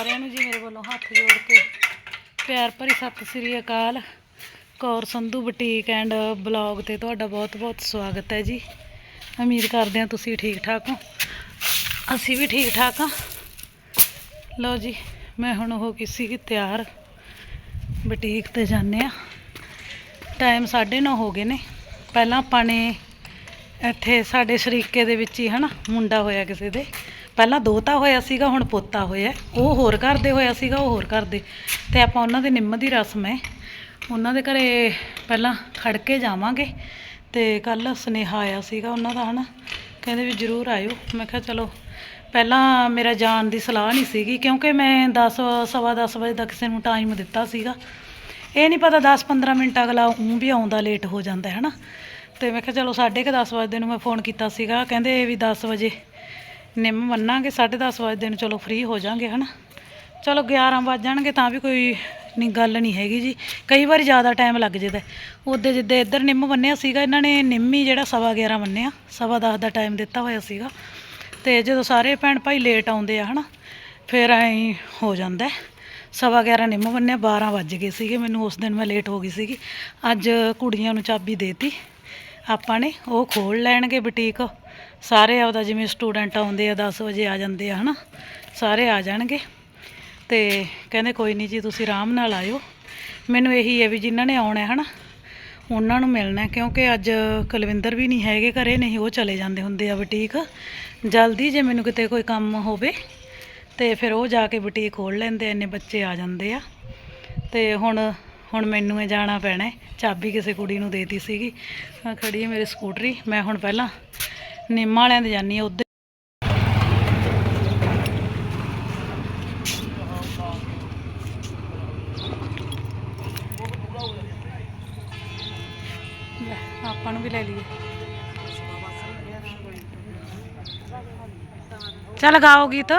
ਸਾਰਿਆਂ ਨੂੰ ਜੀ ਮੇਰੇ ਵੱਲੋਂ ਹੱਥ ਜੋੜ ਕੇ ਪਿਆਰ ਭਰੀ ਸਤਿ ਸ੍ਰੀ ਅਕਾਲ। Kaur Sandhu boutique and blog ਤੇ ਤੁਹਾਡਾ ਬਹੁਤ-ਬਹੁਤ ਸਵਾਗਤ ਹੈ ਜੀ। ਉਮੀਦ ਕਰਦੇ ਹਾਂ ਤੁਸੀਂ ਠੀਕ ਠਾਕ ਹੋ। ਅਸੀਂ ਵੀ ਠੀਕ ਠਾਕ ਹਾਂ। ਲਓ ਜੀ, ਮੈਂ ਹੁਣ ਉਹ ਗਈ ਸੀ ਤਿਆਰ ਬੁਟੀਕ ਤੇ ਜਾਂਦੇ ਆ ਟਾਈਮ 9:30 ਹੋ ਗਏ ਨੇ। ਪਹਿਲਾਂ ਆਪਾਂ ਨੇ ਇੱਥੇ ਸਾਡੇ ਸ਼ਰੀਕੇ ਦੇ ਵਿੱਚ ਹੀ ਹਨਾ ਮੁੰਡਾ ਹੋਇਆ ਕਿਸੇ ਦੇ। ਪਹਿਲਾਂ ਦੋਤਾ ਹੋਇਆ ਸੀਗਾ, ਹੁਣ ਪੋਤਾ ਹੋਇਆ ਉਹ ਹੋਰ ਘਰ ਦੇ ਹੋਇਆ ਸੀਗਾ, ਉਹ ਹੋਰ ਘਰ ਦੇ। ਤੇ ਆਪਾਂ ਉਹਨਾਂ ਦੇ ਨਿੰਮ ਦੀ ਰਸਮ ਹੈ। ਉਹਨਾਂ ਦੇ ਘਰੇ ਪਹਿਲਾਂ ਖੜ ਕੇ ਜਾਵਾਂਗੇ। ਤੇ ਕੱਲ ਸੁਨੇਹਾ ਆਇਆ ਸੀਗਾ ਉਹਨਾਂ ਦਾ, ਹਨਾ। ਕਹਿੰਦੇ ਵੀ ਜ਼ਰੂਰ ਆਇਓ। ਮੈਂ ਕਿਹਾ ਚਲੋ, ਪਹਿਲਾਂ ਮੇਰਾ ਜਾਣ ਦੀ ਸਲਾਹ ਨਹੀਂ ਸੀਗੀ, ਕਿਉਂਕਿ ਮੈਂ 10 ਸਵਾ 10 ਵਜੇ ਦਾ ਕਿਸੇ ਨੂੰ ਟਾਈਮ ਦਿੱਤਾ ਸੀਗਾ। ਇਹ ਨਹੀਂ ਪਤਾ 10-15 ਮਿੰਟ ਅਗਲਾ ਉਹ ਵੀ ਆਉਂਦਾ ਲੇਟ ਹੋ ਜਾਂਦਾ ਹੈ ਨਾ ਤੇ ਮੈਂ ਕਿਹਾ ਚਲੋ 10:30 ਵਜੇ ਨੂੰ ਮੈਂ ਫੋਨ ਕੀਤਾ ਸੀਗਾ। ਕਹਿੰਦੇ ਵੀ 10 ਵਜੇ ਨਿੰਮ ਮੰਨਾਂਗੇ 10:30 ਵਜੇ ਦਿਨ ਚਲੋ ਫ੍ਰੀ ਹੋ ਜਾਾਂਗੇ, ਹਨਾ? ਚਲੋ 11 ਵੱਜ ਜਾਣਗੇ ਤਾਂ ਵੀ ਕੋਈ ਨਹੀਂ ਗੱਲ ਨਹੀਂ ਹੈਗੀ ਜੀ। ਕਈ ਵਾਰੀ ਜ਼ਿਆਦਾ ਟਾਈਮ ਲੱਗ ਜਾਂਦਾ ਉਹਦੇ ਜਿੱਦੇ ਇੱਧਰ ਨਿੰਮ ਬੰਨਿਆ ਸੀਗਾ, ਇਹਨਾਂ ਨੇ ਨਿੰਮ ਹੀ ਜਿਹੜਾ ਸਵਾ 11 ਬੰਨਿਆ ਸਵਾ 10 ਦਾ ਟਾਈਮ ਦਿੱਤਾ ਹੋਇਆ ਸੀਗਾ। ਤੇ ਜਦੋਂ ਸਾਰੇ ਭੈਣ ਭਾਈ ਲੇਟ ਆਉਂਦੇ ਆ, ਹਨਾ, ਫਿਰ ਐਂ ਹੋ ਜਾਂਦਾ ਸਵਾ 11 ਨਿੰਮ ਬੰਨਿਆ 12 ਵੱਜ ਗਏ ਸੀਗੇ ਮੈਨੂੰ, ਉਸ ਦਿਨ ਮੈਂ ਲੇਟ ਹੋ ਗਈ ਸੀਗੀ। ਅੱਜ ਕੁੜੀਆਂ ਨੂੰ ਚਾਬੀ ਦੇਤੀ। ਆਪਾਂ ਨੇ ਉਹ ਖੋਲ ਲੈਣਗੇ ਬੁਟੀਕ ਸਾਰੇ ਆਪਦਾ ਜਿਵੇਂ ਸਟੂਡੈਂਟ ਆਉਂਦੇ ਆ 10 ਵਜੇ ਆ ਜਾਂਦੇ ਆ, ਹਨਾ? ਸਾਰੇ ਆ ਜਾਣਗੇ। ਤੇ ਕਹਿੰਦੇ ਕੋਈ ਨਹੀਂ ਜੀ, ਤੁਸੀਂ ਆਰਾਮ ਨਾਲ ਆਇਓ। ਮੈਨੂੰ ਇਹੀ ਹੈ ਵੀ ਜਿਨ੍ਹਾਂ ਨੇ ਆਉਣਾ ਹੈ, ਹਨਾ, ਉਹਨਾਂ ਨੂੰ ਮਿਲਣਾ ਕਿਉਂਕਿ ਅੱਜ ਕੁਲਵਿੰਦਰ ਵੀ ਨਹੀਂ ਹੈਗੇ ਘਰੇ, ਨਹੀਂ ਉਹ ਚਲੇ ਜਾਂਦੇ ਹੁੰਦੇ ਆ ਬੁਟੀਕ। ਜਲਦੀ ਜੇ ਮੈਨੂੰ ਕਿਤੇ ਕੋਈ ਕੰਮ ਹੋਵੇ, ਤੇ ਫਿਰ ਉਹ ਜਾ ਕੇ ਬੁਟੀਕ ਖੋਲ ਲੈਂਦੇ ਇੰਨੇ ਬੱਚੇ ਆ ਜਾਂਦੇ ਆ। ਤੇ ਹੁਣ ਹੁਣ ਮੈਨੂੰ ਇਹ ਜਾਣਾ ਪੈਣਾ ਚਾਬੀ ਕਿਸੇ ਕੁੜੀ ਨੂੰ ਦੇਤੀ ਸੀਗੀ। ਆਹ ਖੜੀ ਹੈ ਮੇਰੀ ਸਕੂਟਰੀ, ਮੈਂ ਹੁਣ ਪਹਿਲਾਂ ਨਿੰਮ ਵਾਲਿਆਂ ਦੇ ਜਾਨੀ ਆ ਉੱਧਰ। ਆਪਾਂ ਨੂੰ ਵੀ ਲੈ ਲਈਏ। ਚੱਲ ਗਾਓ ਗੀਤ।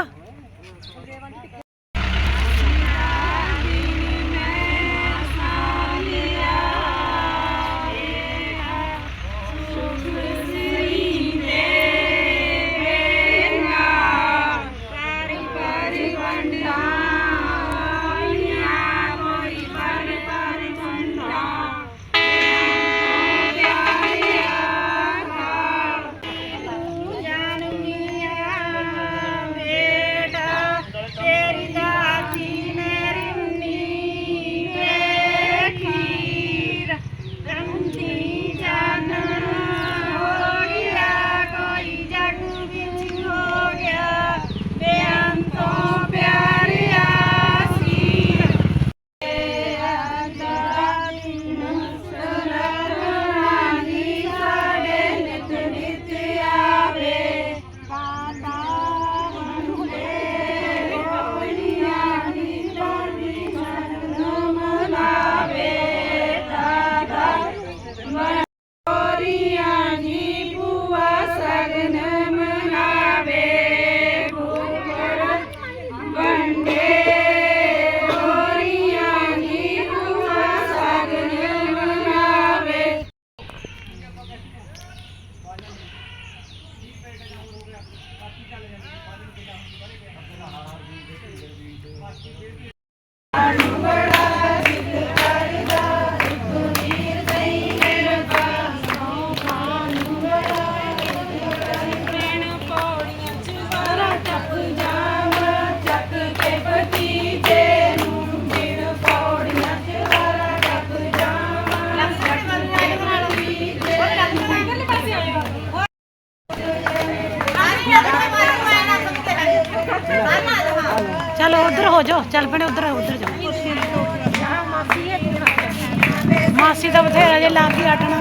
ਪੌੜੀਆਂ ਚੱਲ ਪਣੇ ਉਧਰ ਉਧਰ ਜਾਓ ਮਾਸੀ ਦਾ ਬਥੇਰਾ ਜੇ ਲਾ ਕੇ ਆਟਣਾ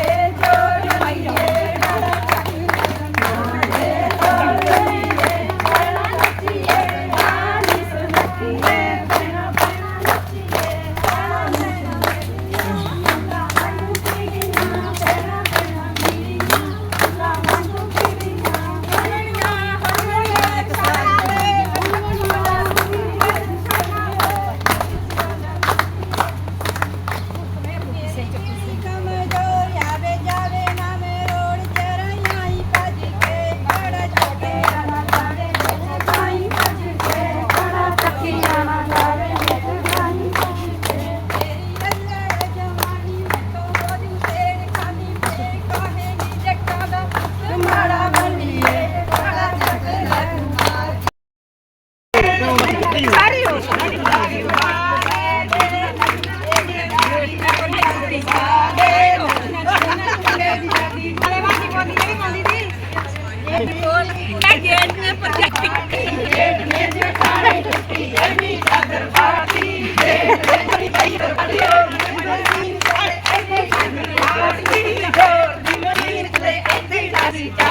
Jessica.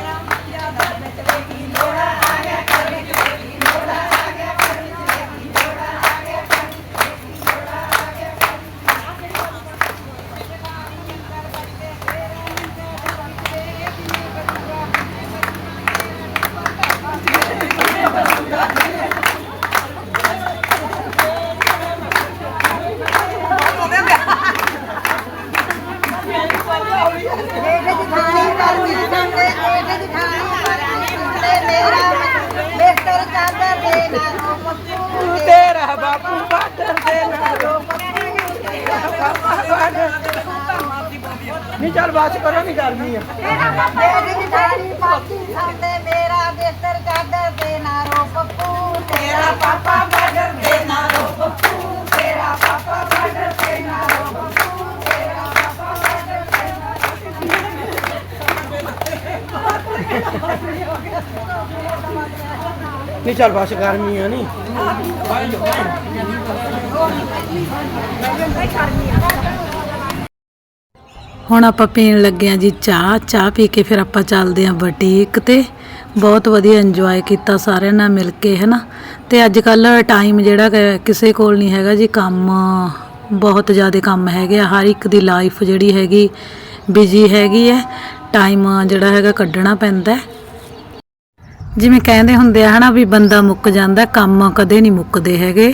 ਨਹੀਂ ਚੱਲ ਬਾਤ ਕਰੋ ਨਹੀਂ ਕਰਨੀ ਆ ਤੇਰਾ ਪਾਪਾ ਬਾਦਰ ਦੇ ਨਾਲੋਂ ਪੱਪੂ ਤੇਰਾ ਪਾਪਾ ਬਾਦਰ ਦੇ ਨਾਲੋਂ ਪੱਪੂ ਤੇਰਾ ਪਾਪਾ ਬਾਦਰ ਦੇ ਨਹੀਂ ਚੱਲ ਬਸ ਗਰਮੀ ਆ ਨਹੀਂ ਹੁਣ ਆਪਾਂ ਪੀਣ ਲੱਗੇ ਆ ਜੀ ਚਾਹ। ਚਾਹ ਪੀ ਕੇ ਫਿਰ ਆਪਾਂ ਚੱਲਦੇ ਆ ਬੁਟੀਕ ਤੇ। ਬਹੁਤ ਵਧੀਆ ਇੰਜੋਏ ਕੀਤਾ ਸਾਰਿਆਂ ਨਾਲ ਮਿਲ ਕੇ ਹੈ ਨਾ ਤੇ ਅੱਜ ਕੱਲ ਟਾਈਮ ਜਿਹੜਾ ਕਿਸੇ ਕੋਲ ਨਹੀਂ ਹੈਗਾ ਜੀ ਕੰਮ। ਬਹੁਤ ਜ਼ਿਆਦਾ ਕੰਮ ਹੈਗੇ ਆ। ਹਰ ਇੱਕ ਦੀ ਲਾਈਫ ਜਿਹੜੀ ਹੈਗੀ ਬਿਜ਼ੀ ਹੈਗੀ ਹੈ। ਟਾਈਮ ਜਿਹੜਾ ਹੈਗਾ ਕੱਢਣਾ ਪੈਂਦਾ ਜਿਵੇਂ ਕਹਿੰਦੇ ਹੁੰਦੇ ਆ, ਹਨਾ, ਵੀ ਬੰਦਾ ਮੁੱਕ ਜਾਂਦਾ, ਕੰਮ ਕਦੇ ਨਹੀਂ ਮੁੱਕਦੇ ਹੈਗੇ।